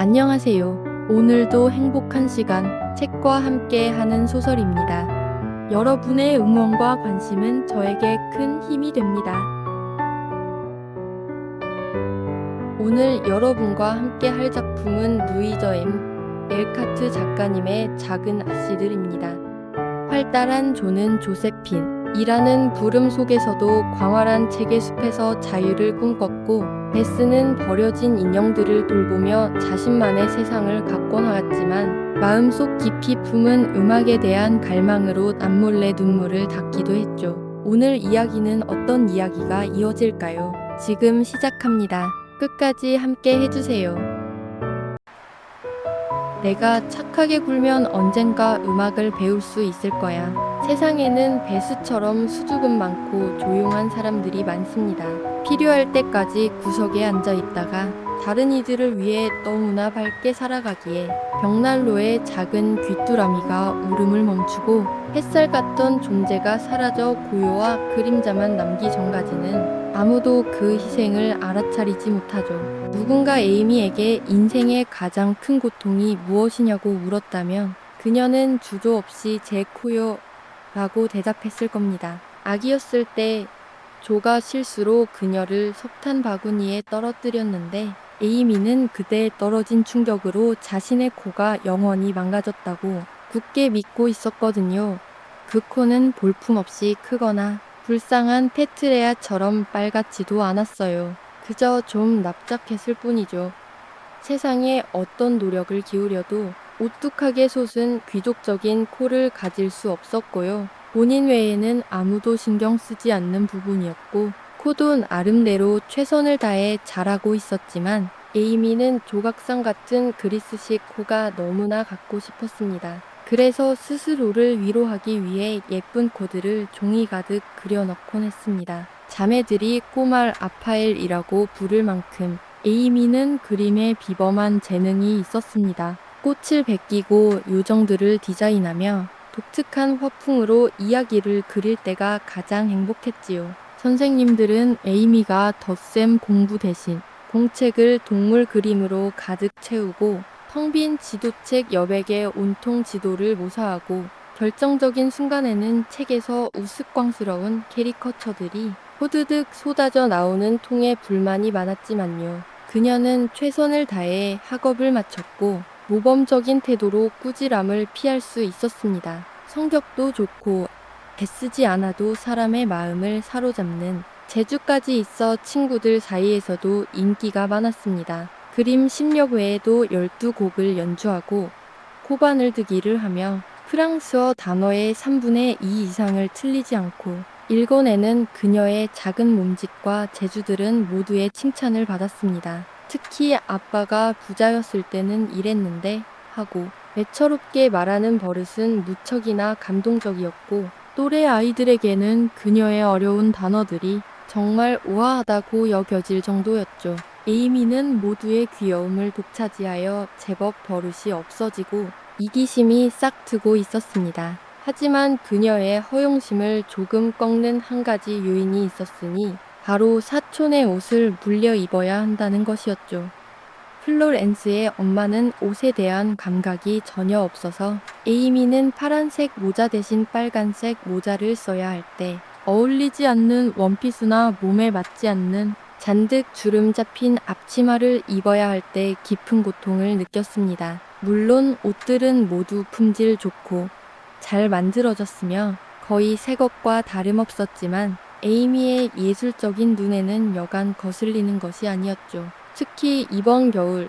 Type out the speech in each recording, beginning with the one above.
안녕하세요. 오늘도 행복한 시간, 책과 함께 하는 소설입니다. 여러분의 응원과 관심은 저에게 큰 힘이 됩니다. 오늘 여러분과 함께 할 작품은 루이저 M. 엘카트 작가님의 작은 아씨들입니다. 활달한 조는 조세핀. 이라는 부름 속에서도 광활한 책의 숲에서 자유를 꿈꿨고 베스는 버려진 인형들을 돌보며 자신만의 세상을 갖고 나갔지만 마음속 깊이 품은 음악에 대한 갈망으로 남몰래 눈물을 닦기도 했죠. 오늘 이야기는 어떤 이야기가 이어질까요? 지금 시작합니다. 끝까지 함께 해주세요. 내가 착하게 굴면 언젠가 음악을 배울 수 있을 거야. 세상에는 베스처럼 수줍음 많고 조용한 사람들이 많습니다. 필요할 때까지 구석에 앉아 있다가 다른 이들을 위해 너무나 밝게 살아가기에 벽난로의 작은 귀뚜라미가 울음을 멈추고 햇살 같던 존재가 사라져 고요와 그림자만 남기 전까지는 아무도 그 희생을 알아차리지 못하죠. 누군가 에이미에게 인생의 가장 큰 고통이 무엇이냐고 물었다면 그녀는 주저 없이 제 코요 라고 대답했을 겁니다. 아기였을 때 조가 실수로 그녀를 석탄 바구니에 떨어뜨렸는데 에이미는 그때 떨어진 충격으로 자신의 코가 영원히 망가졌다고 굳게 믿고 있었거든요. 그 코는 볼품없이 크거나 불쌍한 페트레아처럼 빨갛지도 않았어요. 그저 좀 납작했을 뿐이죠. 세상에 어떤 노력을 기울여도 오뚝하게 솟은 귀족적인 코를 가질 수 없었고요. 본인 외에는 아무도 신경 쓰지 않는 부분이었고, 코도 나름대로 최선을 다해 잘하고 있었지만, 에이미는 조각상 같은 그리스식 코가 너무나 갖고 싶었습니다. 그래서 스스로를 위로하기 위해 예쁜 코들을 종이 가득 그려넣곤 했습니다. 자매들이 꼬말 아파엘이라고 부를 만큼 에이미는 그림에 비범한 재능이 있었습니다. 꽃을 베끼고 요정들을 디자인하며 독특한 화풍으로 이야기를 그릴 때가 가장 행복했지요. 선생님들은 에이미가 덧셈 공부 대신 공책을 동물 그림으로 가득 채우고 텅 빈 지도책 여백에 온통 지도를 모사하고 결정적인 순간에는 책에서 우스꽝스러운 캐리커처들이 호드득 쏟아져 나오는 통에 불만이 많았지만요. 그녀는 최선을 다해 학업을 마쳤고 모범적인 태도로 꾸지람을 피할 수 있었습니다. 성격도 좋고 애쓰지 않아도 사람의 마음을 사로잡는 재주까지 있어 친구들 사이에서도 인기가 많았습니다. 그림 심력 외에도 12곡을 연주하고 코반을 드기를 하며 프랑스어 단어의 3분의 2 이상을 틀리지 않고 읽어내는 그녀의 작은 몸짓과 재주들은 모두의 칭찬을 받았습니다. 특히 아빠가 부자였을 때는 이랬는데 하고 애처롭게 말하는 버릇은 무척이나 감동적이었고 또래 아이들에게는 그녀의 어려운 단어들이 정말 우아하다고 여겨질 정도였죠. 에이미는 모두의 귀여움을 독차지하여 제법 버릇이 없어지고 이기심이 싹 트고 있었습니다. 하지만 그녀의 허용심을 조금 꺾는 한 가지 요인이 있었으니 바로 사촌의 옷을 물려 입어야 한다는 것이었죠. 플로렌스의 엄마는 옷에 대한 감각이 전혀 없어서 에이미는 파란색 모자 대신 빨간색 모자를 써야 할 때 어울리지 않는 원피스나 몸에 맞지 않는 잔뜩 주름 잡힌 앞치마를 입어야 할 때 깊은 고통을 느꼈습니다. 물론 옷들은 모두 품질 좋고 잘 만들어졌으며 거의 새 것과 다름없었지만 에이미의 예술적인 눈에는 여간 거슬리는 것이 아니었죠. 특히 이번 겨울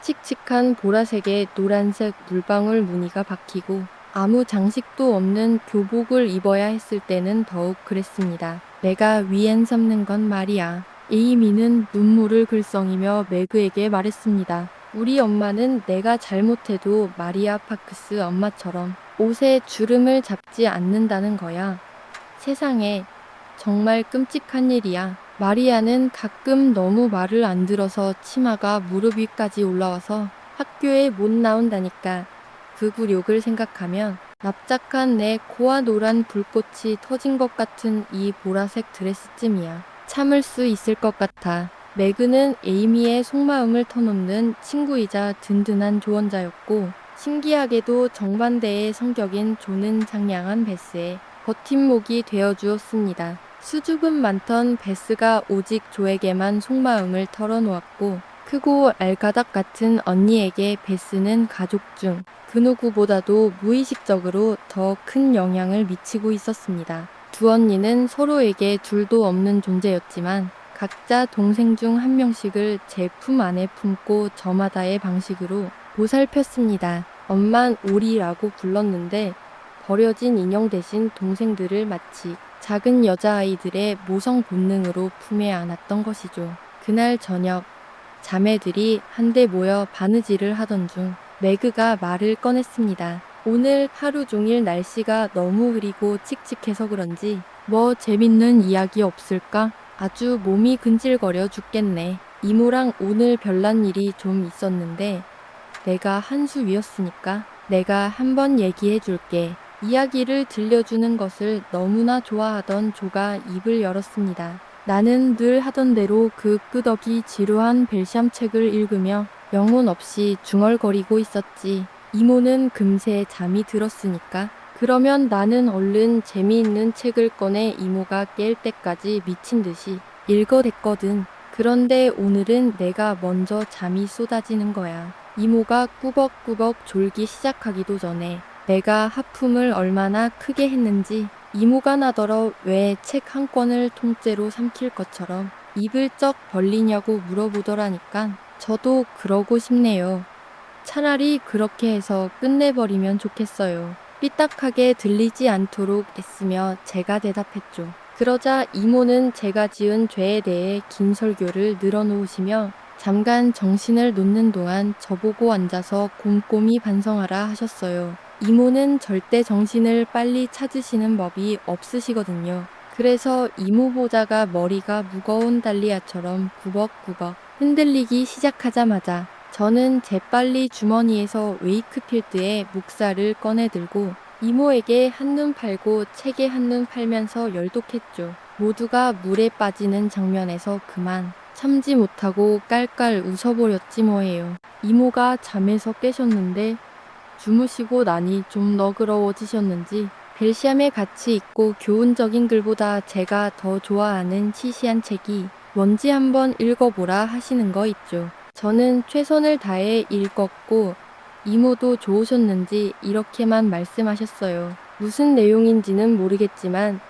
칙칙한 보라색에 노란색 물방울 무늬가 박히고 아무 장식도 없는 교복을 입어야 했을 때는 더욱 그랬습니다. 내가 위엔 삼는 건 말이야. 에이미는 눈물을 글썽이며 매그에게 말했습니다. 우리 엄마는 내가 잘못해도 마리아 파크스 엄마처럼 옷에 주름을 잡지 않는다는 거야. 세상에 정말 끔찍한 일이야. 마리아는 가끔 너무 말을 안 들어서 치마가 무릎 위까지 올라와서 학교에 못 나온다니까. 그 굴욕을 생각하면 납작한 내 코와 노란 불꽃이 터진 것 같은 이 보라색 드레스쯤이야. 참을 수 있을 것 같아. 매그는 에이미의 속마음을 터놓는 친구이자 든든한 조언자였고 신기하게도 정반대의 성격인 조는 장량한 베스의 버팀목이 되어 주었습니다. 수줍음 많던 베스가 오직 조에게만 속마음을 털어놓았고 크고 알가닥 같은 언니에게 베스는 가족 중 그 누구보다도 무의식적으로 더 큰 영향을 미치고 있었습니다. 두 언니는 서로에게 둘도 없는 존재였지만 각자 동생 중 한 명씩을 제 품 안에 품고 저마다의 방식으로 보살폈습니다. 엄만 오리라고 불렀는데 버려진 인형 대신 동생들을 마치 작은 여자아이들의 모성 본능으로 품에 안았던 것이죠. 그날 저녁 자매들이 한데 모여 바느질을 하던 중 매그가 말을 꺼냈습니다. 오늘 하루 종일 날씨가 너무 흐리고 칙칙해서 그런지 뭐 재밌는 이야기 없을까? 아주 몸이 근질거려 죽겠네. 이모랑 오늘 별난 일이 좀 있었는데 내가 한 수 위였으니까 내가 한번 얘기해 줄게. 이야기를 들려주는 것을 너무나 좋아하던 조가 입을 열었습니다. 나는 늘 하던 대로 그 끄덕이 지루한 벨샴 책을 읽으며 영혼 없이 중얼거리고 있었지. 이모는 금세 잠이 들었으니까. 그러면 나는 얼른 재미있는 책을 꺼내 이모가 깰 때까지 미친 듯이 읽어댔거든. 그런데 오늘은 내가 먼저 잠이 쏟아지는 거야. 이모가 꾸벅꾸벅 졸기 시작하기도 전에 내가 하품을 얼마나 크게 했는지 이모가 나더러 왜 책 한 권을 통째로 삼킬 것처럼 입을 쩍 벌리냐고 물어보더라니까 저도 그러고 싶네요. 차라리 그렇게 해서 끝내버리면 좋겠어요. 삐딱하게 들리지 않도록 애쓰며 제가 대답했죠. 그러자 이모는 제가 지은 죄에 대해 긴 설교를 늘어놓으시며 잠깐 정신을 놓는 동안 저보고 앉아서 곰곰이 반성하라 하셨어요. 이모는 절대 정신을 빨리 찾으시는 법이 없으시거든요. 그래서 이모 보자가 머리가 무거운 달리아처럼 구벅구벅 흔들리기 시작하자마자 저는 재빨리 주머니에서 웨이크필드의 묵사를 꺼내들고 이모에게 한눈 팔고 책에 한눈 팔면서 열독했죠. 모두가 물에 빠지는 장면에서 그만 참지 못하고 깔깔 웃어버렸지 뭐예요. 이모가 잠에서 깨셨는데 주무시고 나니 좀 너그러워지셨는지 벨시암에 같이 있고 교훈적인 글보다 제가 더 좋아하는 시시한 책이 뭔지 한번 읽어보라 하시는 거 있죠. 저는 최선을 다해 읽었고 이모도 좋으셨는지 이렇게만 말씀하셨어요. 무슨 내용인지는 모르겠지만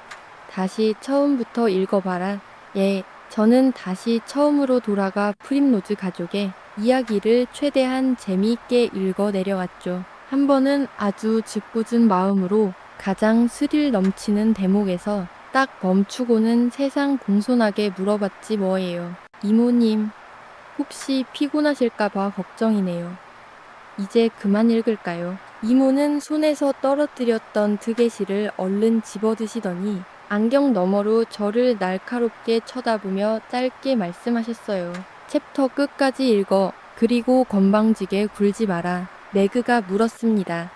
다시 처음부터 읽어봐라. 예, 저는 다시 처음으로 돌아가 프림로즈 가족의 이야기를 최대한 재미있게 읽어 내려왔죠. 한 번은 아주 짓궂은 마음으로 가장 스릴 넘치는 대목에서 딱 멈추고는 세상 공손하게 물어봤지 뭐예요. 이모님, 혹시 피곤하실까봐 걱정이네요. 이제 그만 읽을까요? 이모는 손에서 떨어뜨렸던 드개실을 얼른 집어드시더니 안경 너머로 저를 날카롭게 쳐다보며 짧게 말씀하셨어요. 챕터 끝까지 읽어. 그리고 건방지게 굴지 마라. 매그가 물었습니다.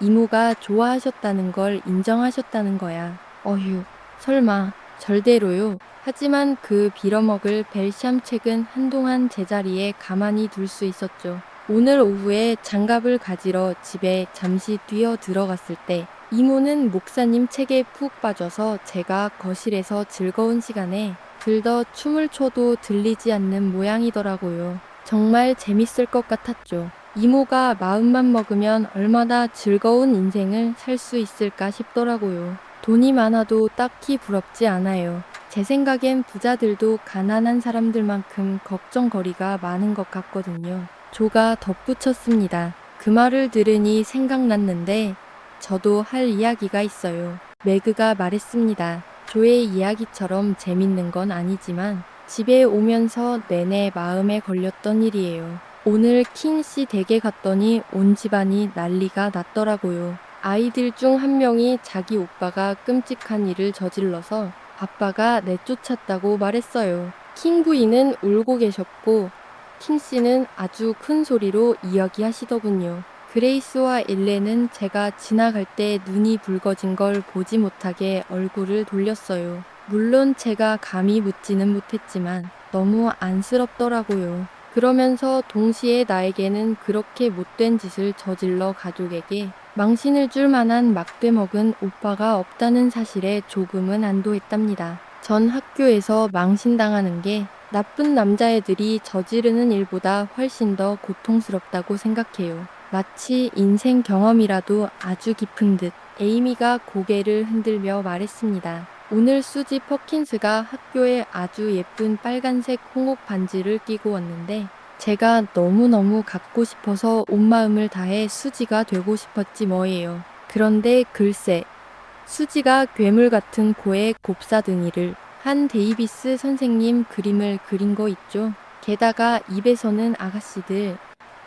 이모가 좋아하셨다는 걸 인정하셨다는 거야. 어휴, 설마, 절대로요. 하지만 그 빌어먹을 벨샴 책은 한동안 제자리에 가만히 둘 수 있었죠. 오늘 오후에 장갑을 가지러 집에 잠시 뛰어 들어갔을 때 이모는 목사님 책에 푹 빠져서 제가 거실에서 즐거운 시간에 들더 춤을 춰도 들리지 않는 모양이더라고요. 정말 재밌을 것 같았죠. 이모가 마음만 먹으면 얼마나 즐거운 인생을 살 수 있을까 싶더라고요. 돈이 많아도 딱히 부럽지 않아요. 제 생각엔 부자들도 가난한 사람들만큼 걱정거리가 많은 것 같거든요. 조가 덧붙였습니다. 그 말을 들으니 생각났는데 저도 할 이야기가 있어요. 매그가 말했습니다. 조의 이야기처럼 재밌는 건 아니지만 집에 오면서 내내 마음에 걸렸던 일이에요. 오늘 킹씨 댁에 갔더니 온 집안이 난리가 났더라고요. 아이들 중 한 명이 자기 오빠가 끔찍한 일을 저질러서 아빠가 내쫓았다고 말했어요. 킹 부인은 울고 계셨고 킹 씨는 아주 큰 소리로 이야기하시더군요. 그레이스와 일레는 제가 지나갈 때 눈이 붉어진 걸 보지 못하게 얼굴을 돌렸어요. 물론 제가 감히 묻지는 못했지만 너무 안쓰럽더라고요. 그러면서 동시에 나에게는 그렇게 못된 짓을 저질러 가족에게 망신을 줄 만한 막대 먹은 오빠가 없다는 사실에 조금은 안도했답니다. 전 학교에서 망신당하는 게 나쁜 남자애들이 저지르는 일보다 훨씬 더 고통스럽다고 생각해요. 마치 인생 경험이라도 아주 깊은 듯 에이미가 고개를 흔들며 말했습니다. 오늘 수지 퍼킨스가 학교에 아주 예쁜 빨간색 홍옥 반지를 끼고 왔는데 제가 너무너무 갖고 싶어서 온 마음을 다해 수지가 되고 싶었지 뭐예요. 그런데 글쎄 수지가 괴물 같은 코에 곱사등이를 한 데이비스 선생님 그림을 그린 거 있죠. 게다가 입에서는 아가씨들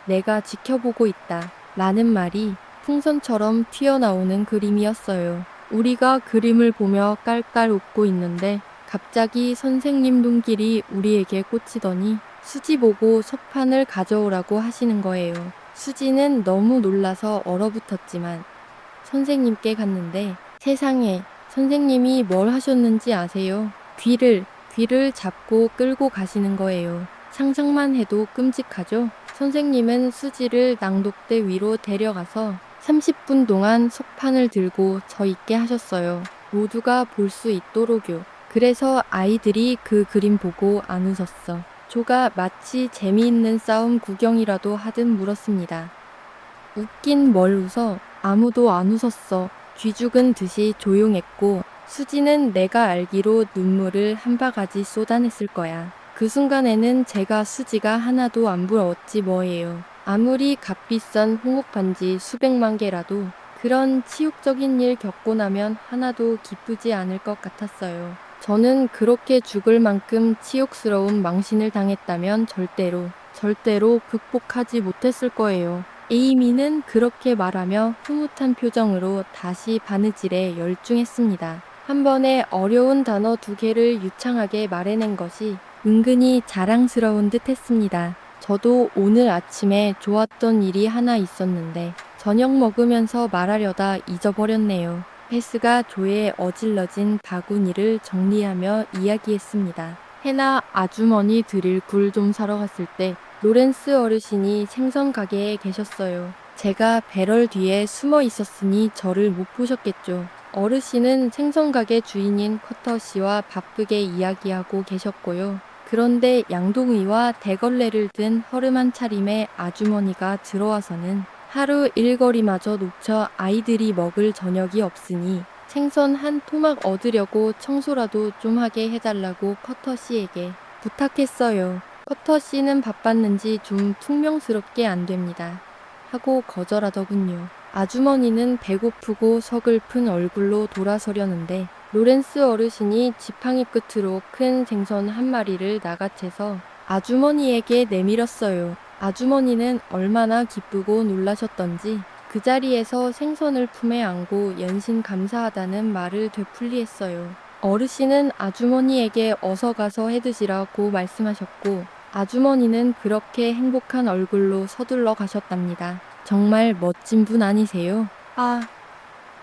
내가 지켜보고 있다 라는 말이 풍선처럼 튀어나오는 그림이었어요. 우리가 그림을 보며 깔깔 웃고 있는데 갑자기 선생님 눈길이 우리에게 꽂히더니 수지 보고 석판을 가져오라고 하시는 거예요. 수지는 너무 놀라서 얼어붙었지만 선생님께 갔는데 세상에 선생님이 뭘 하셨는지 아세요? 귀를, 귀를 잡고 끌고 가시는 거예요. 상상만 해도 끔찍하죠? 선생님은 수지를 낭독대 위로 데려가서 30분 동안 석판을 들고 저 있게 하셨어요. 모두가 볼 수 있도록요. 그래서 아이들이 그 그림 보고 안 웃었어. 조가 마치 재미있는 싸움 구경이라도 하듯 물었습니다. 웃긴 뭘 웃어? 아무도 안 웃었어. 쥐죽은 듯이 조용했고 수지는 내가 알기로 눈물을 한 바가지 쏟아냈을 거야. 그 순간에는 제가 수지가 하나도 안 부러웠지 뭐예요. 아무리 값비싼 홍옥 반지 수백만 개라도 그런 치욕적인 일 겪고 나면 하나도 기쁘지 않을 것 같았어요. 저는 그렇게 죽을 만큼 치욕스러운 망신을 당했다면 절대로, 절대로 극복하지 못했을 거예요. 에이미는 그렇게 말하며 흐뭇한 표정으로 다시 바느질에 열중했습니다. 한 번에 어려운 단어 두 개를 유창하게 말해낸 것이 은근히 자랑스러운 듯 했습니다. 저도 오늘 아침에 좋았던 일이 하나 있었는데 저녁 먹으면서 말하려다 잊어버렸네요. 헬스가 조에 어질러진 바구니를 정리하며 이야기했습니다. 해나 아주머니 드릴 굴 좀 사러 갔을 때 로렌스 어르신이 생선 가게에 계셨어요. 제가 배럴 뒤에 숨어 있었으니 저를 못 보셨겠죠. 어르신은 생선 가게 주인인 커터 씨와 바쁘게 이야기하고 계셨고요. 그런데 양동이와 대걸레를 든 허름한 차림의 아주머니가 들어와서는 하루 일거리마저 놓쳐 아이들이 먹을 저녁이 없으니 생선 한 토막 얻으려고 청소라도 좀 하게 해달라고 커터 씨에게 부탁했어요. 커터 씨는 바빴는지 좀 퉁명스럽게 안 됩니다. 하고 거절하더군요. 아주머니는 배고프고 서글픈 얼굴로 돌아서려는데 로렌스 어르신이 지팡이 끝으로 큰 생선 한 마리를 나가채서 아주머니에게 내밀었어요. 아주머니는 얼마나 기쁘고 놀라셨던지 그 자리에서 생선을 품에 안고 연신 감사하다는 말을 되풀이했어요. 어르신은 아주머니에게 어서 가서 해드시라고 말씀하셨고 아주머니는 그렇게 행복한 얼굴로 서둘러 가셨답니다. 정말 멋진 분 아니세요? 아,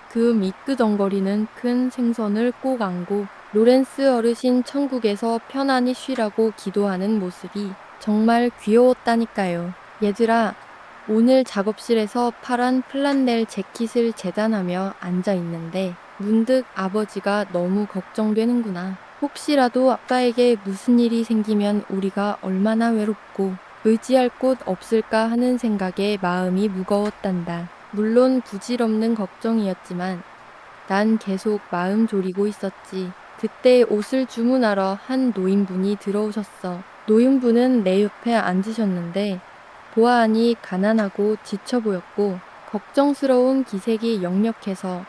그 미끄덩거리는 큰 생선을 꼭 안고 로렌스 어르신 천국에서 편안히 쉬라고 기도하는 모습이 정말 귀여웠다니까요. 얘들아, 오늘 작업실에서 파란 플란넬 재킷을 재단하며 앉아 있는데 문득 아버지가 너무 걱정되는구나. 혹시라도 아빠에게 무슨 일이 생기면 우리가 얼마나 외롭고 의지할 곳 없을까 하는 생각에 마음이 무거웠단다. 물론 부질없는 걱정이었지만 난 계속 마음 졸이고 있었지. 그때 옷을 주문하러 한 노인분이 들어오셨어. 노인분은 내 옆에 앉으셨는데 보아하니 가난하고 지쳐 보였고 걱정스러운 기색이 역력해서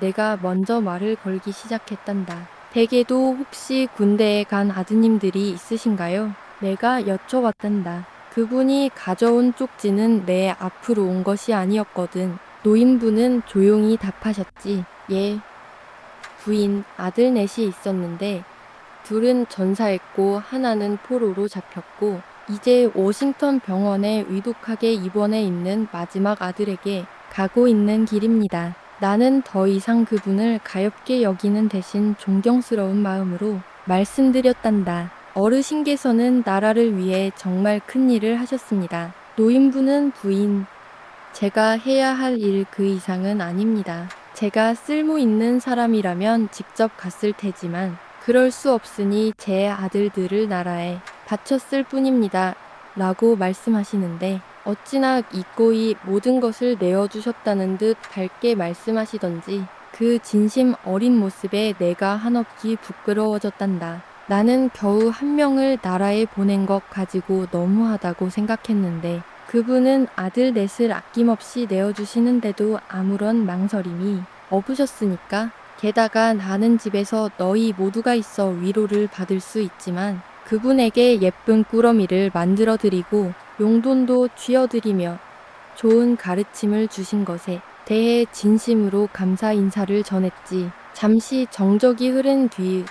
내가 먼저 말을 걸기 시작했단다. 댁에도 혹시 군대에 간 아드님들이 있으신가요? 내가 여쭤봤단다. 그분이 가져온 쪽지는 내 앞으로 온 것이 아니었거든. 노인분은 조용히 답하셨지. 예. 부인, 아들 넷이 있었는데 둘은 전사했고 하나는 포로로 잡혔고 이제 워싱턴 병원에 위독하게 입원해 있는 마지막 아들에게 가고 있는 길입니다. 나는 더 이상 그분을 가엽게 여기는 대신 존경스러운 마음으로 말씀드렸단다. 어르신께서는 나라를 위해 정말 큰 일을 하셨습니다. 노인분은 부인. 제가 해야 할 일 그 이상은 아닙니다. 제가 쓸모 있는 사람이라면 직접 갔을 테지만 그럴 수 없으니 제 아들들을 나라에 바쳤을 뿐입니다. 라고 말씀하시는데 어찌나 이꼬이 모든 것을 내어주셨다는 듯 밝게 말씀하시던지 그 진심 어린 모습에 내가 한없이 부끄러워졌단다. 나는 겨우 한 명을 나라에 보낸 것 가지고 너무하다고 생각했는데 그분은 아들 넷을 아낌없이 내어주시는데도 아무런 망설임이 없으셨으니까 게다가 나는 집에서 너희 모두가 있어 위로를 받을 수 있지만 그분에게 예쁜 꾸러미를 만들어 드리고 용돈도 쥐어 드리며 좋은 가르침을 주신 것에 대해 진심으로 감사 인사를 전했지. 잠시 정적이 흐른 뒤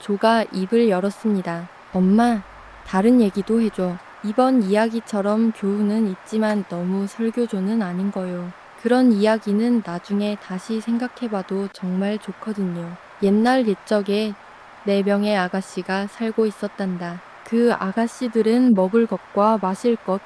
조가 입을 열었습니다. 엄마, 다른 얘기도 해줘. 이번 이야기처럼 교훈은 있지만 너무 설교조는 아닌 거요. 그런 이야기는 나중에 다시 생각해봐도 정말 좋거든요. 옛날 옛적에 네 명의 아가씨가 살고 있었단다. 그 아가씨들은 먹을 것과 마실 것,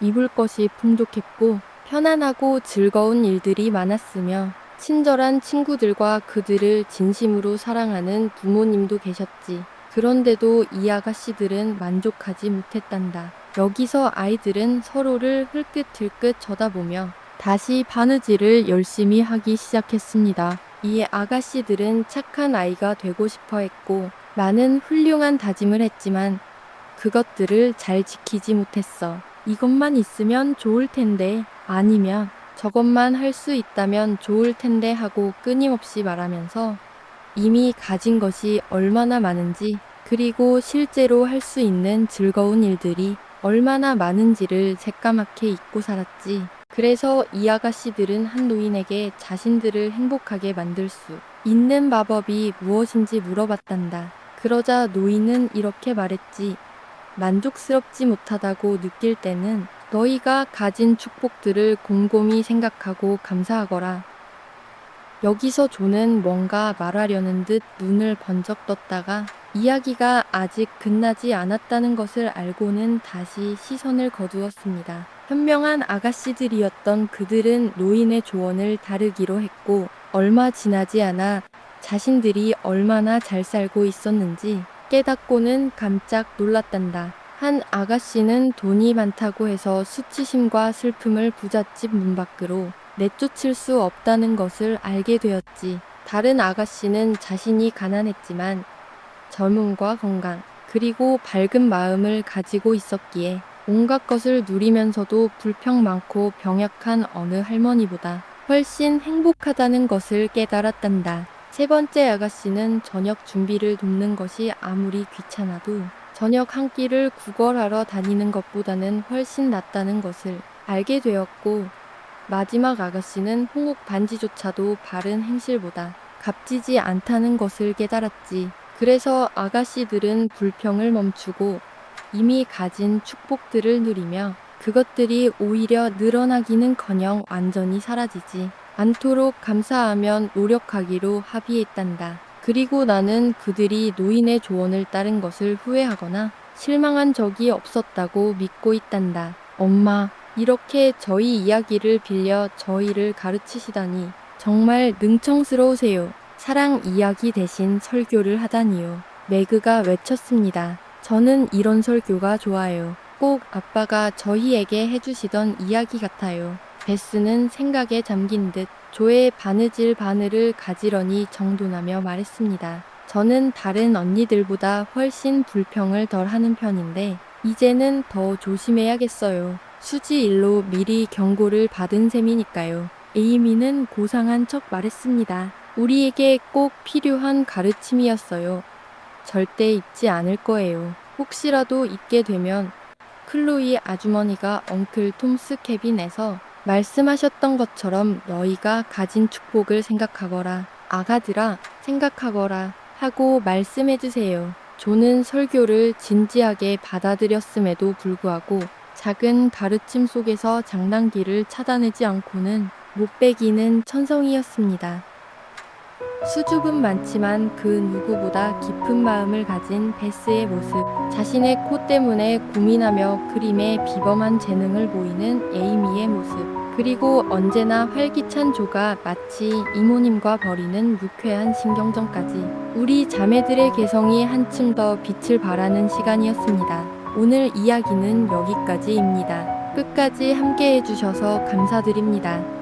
입을 것이 풍족했고 편안하고 즐거운 일들이 많았으며 친절한 친구들과 그들을 진심으로 사랑하는 부모님도 계셨지. 그런데도 이 아가씨들은 만족하지 못했단다. 여기서 아이들은 서로를 흘끗흘끗 쳐다보며 다시 바느질을 열심히 하기 시작했습니다. 이 아가씨들은 착한 아이가 되고 싶어 했고 많은 훌륭한 다짐을 했지만 그것들을 잘 지키지 못했어. 이것만 있으면 좋을 텐데 아니면 저것만 할 수 있다면 좋을 텐데 하고 끊임없이 말하면서 이미 가진 것이 얼마나 많은지 그리고 실제로 할 수 있는 즐거운 일들이 얼마나 많은지를 새까맣게 잊고 살았지. 그래서 이 아가씨들은 한 노인에게 자신들을 행복하게 만들 수 있는 마법이 무엇인지 물어봤단다. 그러자 노인은 이렇게 말했지. 만족스럽지 못하다고 느낄 때는 너희가 가진 축복들을 곰곰이 생각하고 감사하거라. 여기서 조는 뭔가 말하려는 듯 눈을 번쩍 떴다가 이야기가 아직 끝나지 않았다는 것을 알고는 다시 시선을 거두었습니다. 현명한 아가씨들이었던 그들은 노인의 조언을 다르기로 했고 얼마 지나지 않아 자신들이 얼마나 잘 살고 있었는지 깨닫고는 깜짝 놀랐단다. 한 아가씨는 돈이 많다고 해서 수치심과 슬픔을 부잣집 문 밖으로 내쫓을 수 없다는 것을 알게 되었지. 다른 아가씨는 자신이 가난했지만 젊음과 건강, 그리고 밝은 마음을 가지고 있었기에 온갖 것을 누리면서도 불평 많고 병약한 어느 할머니보다 훨씬 행복하다는 것을 깨달았단다. 세 번째 아가씨는 저녁 준비를 돕는 것이 아무리 귀찮아도 저녁 한 끼를 구걸하러 다니는 것보다는 훨씬 낫다는 것을 알게 되었고 마지막 아가씨는 홍옥 반지조차도 바른 행실보다 값지지 않다는 것을 깨달았지. 그래서 아가씨들은 불평을 멈추고 이미 가진 축복들을 누리며 그것들이 오히려 늘어나기는커녕 완전히 사라지지 않도록 감사하면 노력하기로 합의했단다. 그리고 나는 그들이 노인의 조언을 따른 것을 후회하거나 실망한 적이 없었다고 믿고 있단다. 엄마, 이렇게 저희 이야기를 빌려 저희를 가르치시다니 정말 능청스러우세요. 사랑 이야기 대신 설교를 하다니요. 매그가 외쳤습니다. 저는 이런 설교가 좋아요. 꼭 아빠가 저희에게 해주시던 이야기 같아요. 베스는 생각에 잠긴 듯 조의 바느질 바늘을 가지런히 정돈하며 말했습니다. 저는 다른 언니들보다 훨씬 불평을 덜 하는 편인데 이제는 더 조심해야겠어요. 수지 일로 미리 경고를 받은 셈이니까요. 에이미는 고상한 척 말했습니다. 우리에게 꼭 필요한 가르침이었어요. 절대 잊지 않을 거예요. 혹시라도 잊게 되면 클로이 아주머니가 엉클 톰스 캐빈에서 말씀하셨던 것처럼 너희가 가진 축복을 생각하거라. 아가들아, 생각하거라. 하고 말씀해 주세요. 조는 설교를 진지하게 받아들였음에도 불구하고 작은 가르침 속에서 장난기를 차단하지 않고는 못 빼기는 천성이었습니다. 수줍음 많지만 그 누구보다 깊은 마음을 가진 베스의 모습. 자신의 코 때문에 고민하며 그림에 비범한 재능을 보이는 에이미의 모습. 그리고 언제나 활기찬 조가 마치 이모님과 벌이는 유쾌한 신경전까지. 우리 자매들의 개성이 한층 더 빛을 발하는 시간이었습니다. 오늘 이야기는 여기까지입니다. 끝까지 함께 해주셔서 감사드립니다.